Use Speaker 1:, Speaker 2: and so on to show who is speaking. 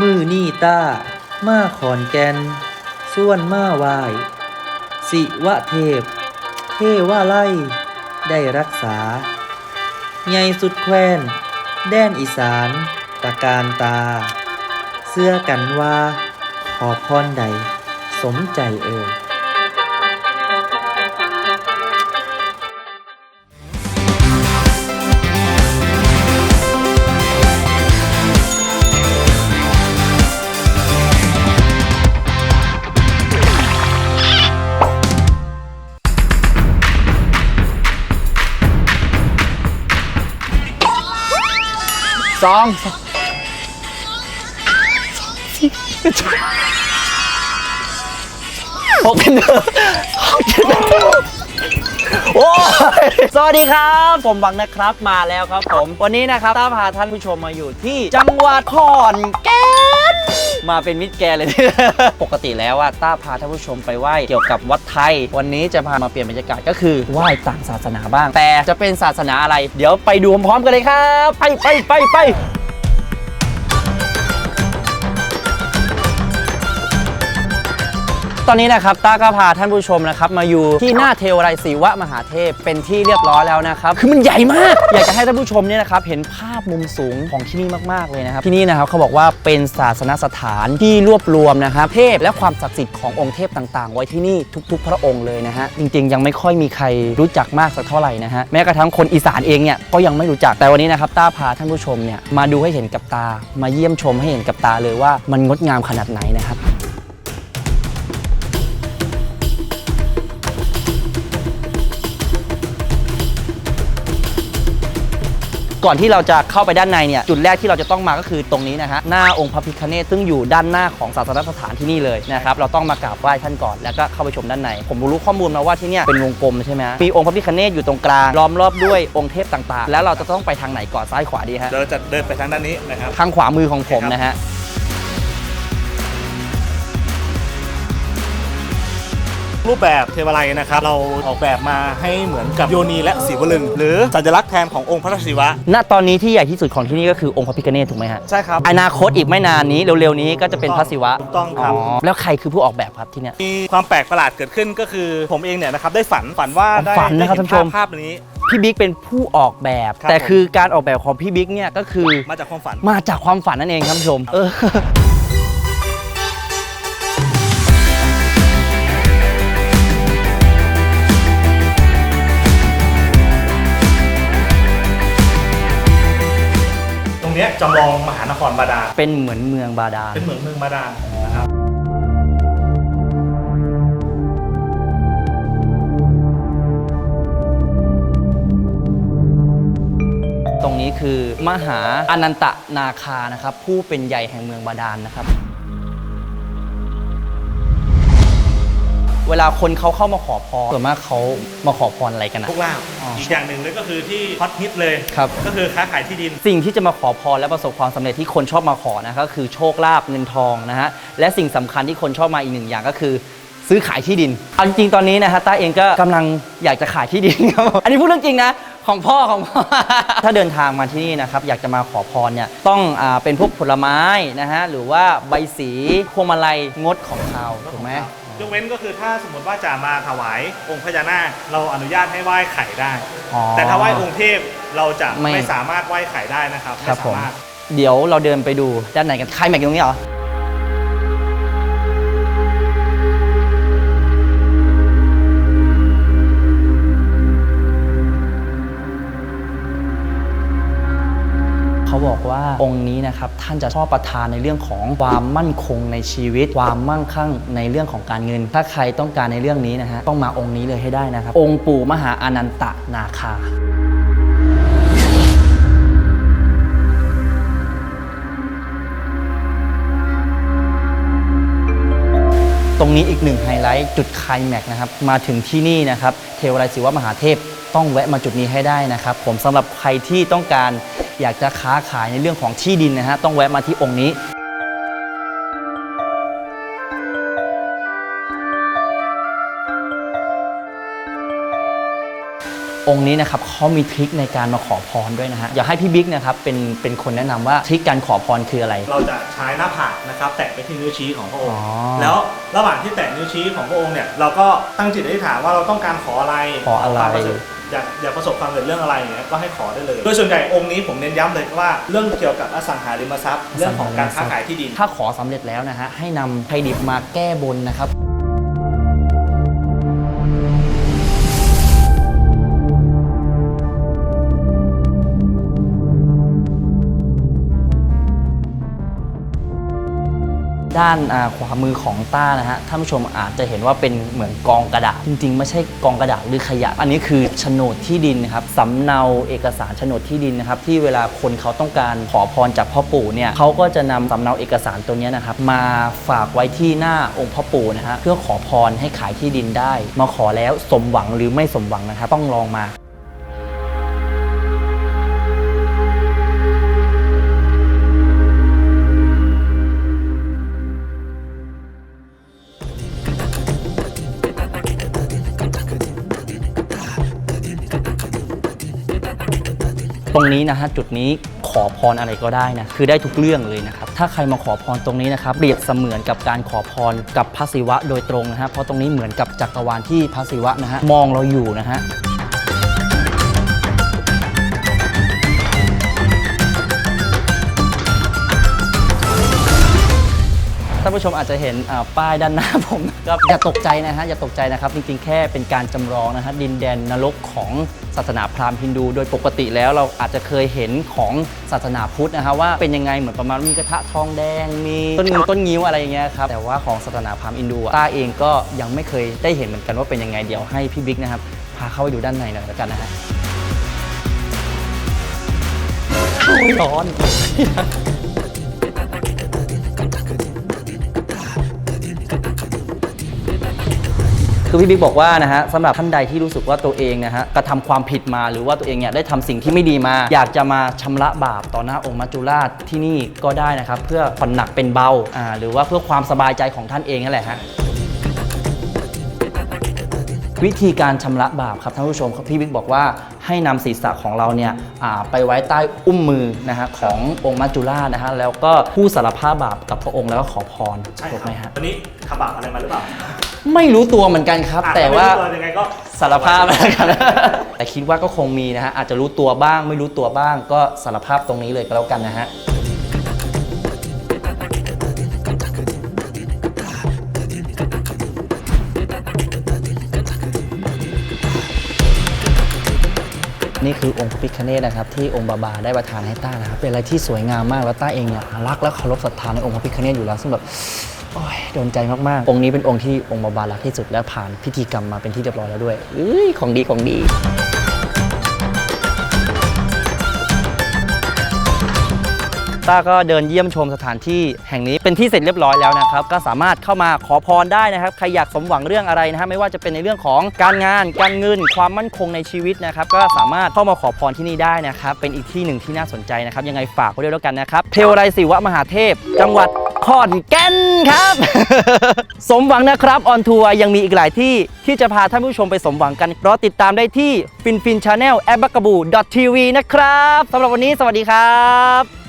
Speaker 1: มือนี่ต้า มาขอนแก่นส่วนมาไวาย สิวะเทพ เทวาไล่ได้รักษาใหญ่สุดแคว้น แดนอีสานตะการตา เสื้อกันว่า ขอพรใด สมใจเอ่ย
Speaker 2: องหกเป็นเดิมหกเป็นเดิมโอ้ยสวัสดีครับ ผมบังนะครับมาแล้วครับผม วันนี้นะครับต้าพาท่านผู้ชมมาอยู่ที่จังหวัดขอนแก่น มาเป็นมิตรแกเลย ปกติแล้วอะต้าพาท่านผู้ชมไปไหว้เกี่ยวกับวัดไทย วันนี้จะพามาเปลี่ยนบรรยากาศก็คือไหว้ต่างศาสนาบ้าง แต่จะเป็นศาสนาอะไร เดี๋ยวไปดูพร้อมๆกันเลยครับ ไปไปไปไป ตอนนี้นะครับต้าก็พาท่านผู้ชมนะครับมาอยู่ที่หน้าเทวไรศรีวะมหาเทพเป็นที่เรียบร้อยแล้วนะครับคือมันใหญ่มาก อยากจะให้ท่านผู้ชมเนี่ยนะครับเห็นภาพมุมสูงของที่นี่มากๆเลยนะครับที่นี่นะครับเขาบอกว่าเป็นศาสนสถานที่รวบรวมนะครับเทพและความศักดิ์สิทธิ์ขององค์เทพต่างๆ ไว้ที่นี่ทุก ๆ พระองค์เลยนะฮะจริง ๆ ยังไม่ค่อยมีใครรู้จักมากสักเท่าไหร่นะฮะแม้กระทั่งคนอีสานเองเนี่ยก็ยังไม่รู้จักแต่วันนี้นะครับต้าพาท่านผู้ชมเนี่ยมาดูให้เห็นกับตามาเยี่ยมชมให้เห็นกับตาเลยว่ามันงดงามขนาดไหนนะครับ ก่อนที่เราจะเข้าไปด้านในเนี่ยจุดแรกที่เราจะต้องมาก็คือตรงนี้นะฮะหน้าองค์พระพิฆเนศซึ่งอยู่ด้านหน้าของศาสนสถานที่นี่เลยนะครับเราต้องมากราบไหว้ท่านก่อนแล้วก็เข้าไปชมด้านใน ผมรู้ข้อมูลมาว่าที่เนี่ยเป็นวงกลมใช่ไหมฮะมีองค์พระพิฆเนศอยู่ตรงกลางล้อมรอบด้วยองค์เทพต่างๆ แล้วเราจะต้องไปทางไหนก่อนซ้ายขวาดีฮะ
Speaker 3: เดี๋ยวเราจะเดินไปทางด้านนี้นะครับ
Speaker 2: ทางขวามือของผมนะฮะ
Speaker 3: รูปแบบเทวไลยนะครับเราออกแบบมาให้เหมือนกับโยนีและสีวลึง หรือสัญลักษณ์แทนขององค์พระศิวะ
Speaker 2: ณตอนนี้ที่ใหญ่ที่สุดของที่นี่ก็คือองค์พระพิฆเนศถูกไหมฮะ
Speaker 3: ใช่ครับ
Speaker 2: อนาคตอีกไม่นานนี้เร็วๆนี้ก็จะเป็นพระศิวะ
Speaker 3: ถูกต้องครับ
Speaker 2: แล้วใครคือผู้ออกแบบครับที่เนี่ย
Speaker 3: มีความแปลกประหลาดเกิดขึ้นก็คือผมเองเนี่ยนะครับได้ฝันฝันว่าได้
Speaker 2: ฝันนะครับ
Speaker 3: ได้
Speaker 2: ท่านผู้ชม
Speaker 3: ภาพภาพนี้
Speaker 2: พี่บิ๊กเป็นผู้ออกแบบ
Speaker 3: ครับ
Speaker 2: แต่คือการออกแบบของพี่บิ๊กเนี่ยก็คือ
Speaker 3: มาจากความฝัน
Speaker 2: มาจากความฝันนั่นเองครับผู้ชมเออ
Speaker 3: นี้ยจำลองมหานครบาดาล
Speaker 2: เป็นเหมือนเมืองบาดาล
Speaker 3: เป็นเหมืองเมืองบาดาลนะครับ
Speaker 2: ตรงนี้คือมหาอนันตนาคานะครับผู้เป็นใหญ่แห่งเมืองบาดาลนะครับ เวลาคนเขาเข้ามาขอพรส่วนมากเขามาขอพรอะไรกันอะ
Speaker 3: พวกลาบ
Speaker 2: อ๋ออี
Speaker 3: อีกอย่างหนึ่งเลยก็คือที่ฮอตฮิตเลย
Speaker 2: ครับ
Speaker 3: ก็คือค้าขายที่ดิน
Speaker 2: สิ่งที่จะมาขอพรและประสบความสำเร็จที่คนชอบมาขอนะก็คือโชคลาภเงินทองนะฮะและสิ่งสำคัญที่คนชอบมาอีกหนึ่งอย่างก็คือ ซื้อขายที่ดินเอาจริงๆตอนนี้นะฮะต้าเองก็กำลังอยากจะขายที่ดินครับผมอันนี้พูดเรื่องจริงนะของพ่อของพ่อ ถ้าเดินทางมาที่นี่นะครับอยากจะมาขอพรเนี่ยต้องอาเป็นพวกผลไม้นะฮะหรือว่าใบสีพวงมาลัยงดของเขาถูกไหม
Speaker 3: ยกเว้นก็คือถ้าสมมติว่าจะมาถวายองค์พญานาคเราอนุญาตให้ไหว้ไข่ได้
Speaker 2: อ๋อ
Speaker 3: แต่ถ้าไหว้องค์เทพเราจะ
Speaker 2: ไม่
Speaker 3: ไม่สามารถไหว้ไข่ได้นะครับ
Speaker 2: ครั
Speaker 3: ไม่
Speaker 2: บผม
Speaker 3: สามารถ
Speaker 2: เดี๋ยวเราเดินไปดูด้านไหนกันใครแม็กอยู่ตรงนี้เหรอ บอกว่าองค์นี้นะครับท่านจะชอบประทานในเรื่องของความมั่นคงในชีวิต ความมั่งคั่งในเรื่องของการเงิน ถ้าใครต้องการในเรื่องนี้นะฮะต้องมาองค์นี้เลยให้ได้นะครับ องค์ปู่มหาอนันตนาคาตรงนี้อีกหนึ่งไฮไลท์จุดไคลแม็กซ์นะครับมาถึงที่นี่นะครับ เทวไรศิวะมหาเทพต้องแวะมาจุดนี้ให้ได้นะครับ ผมสำหรับใครที่ต้องการ อยากจะค้าขายในเรื่องของที่ดินนะฮะต้องแวะมาที่องค์นี้อองค์นี้นะครับเขามีทริคในการมาขอพรด้วยนะฮะอยากให้พี่บิ๊กนะครับเป็นเป็นคนแนะนำว่าทริคการขอพรคืออะไร
Speaker 3: เราจะใช้หน้าผากนะครับแตะไปที่นิ้วชี้ของพระองค์
Speaker 2: อ๋อ
Speaker 3: แล้วระหว่างที่แตะนิ้วชี้ของพระองค์เนี่ยเราก็ตั้งจิตอธิษฐานว่าเราต้องการขออะไร
Speaker 2: ขออะไร
Speaker 3: อยากอยากประสบความสำเร็จเรื่องอะไรอย่างเงี้ยก็ให้ขอได้เลยโดยส่วนใหญ่องค์นี้ผมเน้นย้ำเลยว่าเรื่องเกี่ยวกับอสังหาริมทรัพย์ เรื่องของการค้าขายที่ดิน
Speaker 2: ถ้าขอสำเร็จแล้วนะฮะให้นำไทดิบมาแก้บนนะครับ ด้านขวามือของต้านะฮะท่านผู้ชมอาจจะเห็นว่าเป็นเหมือนกองกระดาษ จริง ๆ ไม่ใช่กองกระดาษหรือขยะ อันนี้คือโฉนดที่ดินนะครับสำเนาเอกสารโฉนดที่ดินนะครับที่เวลาคนเขาต้องการขอพรจากพ่อปู่เนี่ยเขาก็จะนำสำเนาเอกสารตัวนี้นะครับมาฝากไว้ที่หน้าองค์พ่อปู่นะฮะเพื่อขอพรให้ขายที่ดินได้ มาขอแล้วสมหวังหรือไม่สมหวังนะครับต้องลองมา ตรงนี้นะฮะจุดนี้ขอพรอะไรก็ได้นะคือได้ทุกเรื่องเลยนะครับถ้าใครมาขอพรตรงนี้นะครับเปรียบเสมือนกับการขอพรกับพระศิวะโดยตรงนะฮะเพราะตรงนี้เหมือนกับจักรวาลที่พระศิวะนะฮะมองเราอยู่นะฮะ ผู้ชมอาจจะเห็นอ่าป้ายด้านหน้าผมก็อย่าตกใจนะฮะอย่าตกใจนะครับจริงๆแค่เป็นการจำลองนะฮะดินแดนนรกของศาสนาพราหมณ์ฮินดู โดยปกติแล้วเราอาจจะเคยเห็นของศาสนาพุทธนะฮะว่าเป็นยังไงเหมือนประมาณมีกระทะทองแดงมีต้นงิ้วต้นงิ้วอะไรอย่างเงี้ยครับแต่ว่าของศาสนาพราหมณ์ฮินดูอะต้าเองก็ยังไม่เคยได้เห็นเหมือนกันว่าเป็นยังไงเดี๋ยวให้พี่บิ๊กนะครับพาเข้าไปดูด้านในหน่อยแล้วกันนะฮะโอ้ยร้อน คือพี่บิ๊กบอกว่านะฮะสำหรับท่านใดที่รู้สึกว่าตัวเองนะฮะกระทำความผิดมาหรือว่าตัวเองเนี่ยได้ทำสิ่งที่ไม่ดีมา อยากจะมาชำระบาปต่อหน้าองค์มัจจุราชที่นี่ก็ได้นะครับเพื่อผ่อนหนักเป็นเบาอ่าหรือว่าเพื่อความสบายใจของท่านเองนั่นแหละฮะวิธีการชำระบาปครับท่านผู้ชมครับพี่บิ๊กบอกว่าให้นำศีรษะของเราเนี่ยไปไว้ใต้อุ้มมือนะฮะขององค์มัจจุราชนะฮะแล้วก็ผู้สารภาพบาปกับพระองค์แล้วก็ขอพร
Speaker 3: ใช่
Speaker 2: ถูก
Speaker 3: ค
Speaker 2: ไหม
Speaker 3: รับ
Speaker 2: ฮะ
Speaker 3: วันนี้ทำบาปอะไรมาหรือเปล่า
Speaker 2: ไม่รู้ตัวเหมือนกันครับ
Speaker 3: อะ
Speaker 2: แต่ว่า
Speaker 3: ไม่รู้ตัวยังไงก็
Speaker 2: สารภาพแล้วกัน แต่คิดว่าก็คงมีนะฮะ อาจจะรู้ตัวบ้าง ไม่รู้ตัวบ้าง ก็สารภาพตรงนี้เลยก็แล้วกันนะฮะ นี่คือองค์พระพิฆเนศนะครับ ที่องค์บาบาได้ประทานให้ต้านะครับ เป็นอะไรที่สวยงามมากแล้วต้าเองเนี่ยรักและเคารพศรัทธาในองค์พระพิฆเนศอยู่แล้วซึ่งแบบ โอ้ยโดนใจมากๆ องค์นี้เป็นองค์ที่องค์บาบารักที่สุดและผ่านพิธีกรรมมาเป็นที่เรียบร้อยแล้วด้วยเอ้ยของดีของดี ต้าก็เดินเยี่ยมชมสถานที่แห่งนี้เป็นที่เสร็จเรียบร้อยแล้วนะครับ ก็สามารถเข้ามาขอพรได้นะครับ ใครอยากสมหวังเรื่องอะไรนะฮะไม่ว่าจะเป็นในเรื่องของการงาน การเงิน ความมั่นคงในชีวิตนะครับ ก็สามารถเข้ามาขอพรที่นี่ได้นะครับ เป็นอีกที่หนึ่งที่น่าสนใจนะครับ ยังไงฝากไว้ด้วยแล้วกันนะครับ เทวไรศิวะมหาเทพ จังหวัด ขอนแก่นครับ สมหวังนะครับออนทัวร์ยังมีอีกหลายที่ที่จะพาท่านผู้ชมไปสมหวังกันรอติดตามได้ที่ฟินฟินชาแนลแอปบักกบูดทีวีนะครับสำหรับวันนี้สวัสดีครับ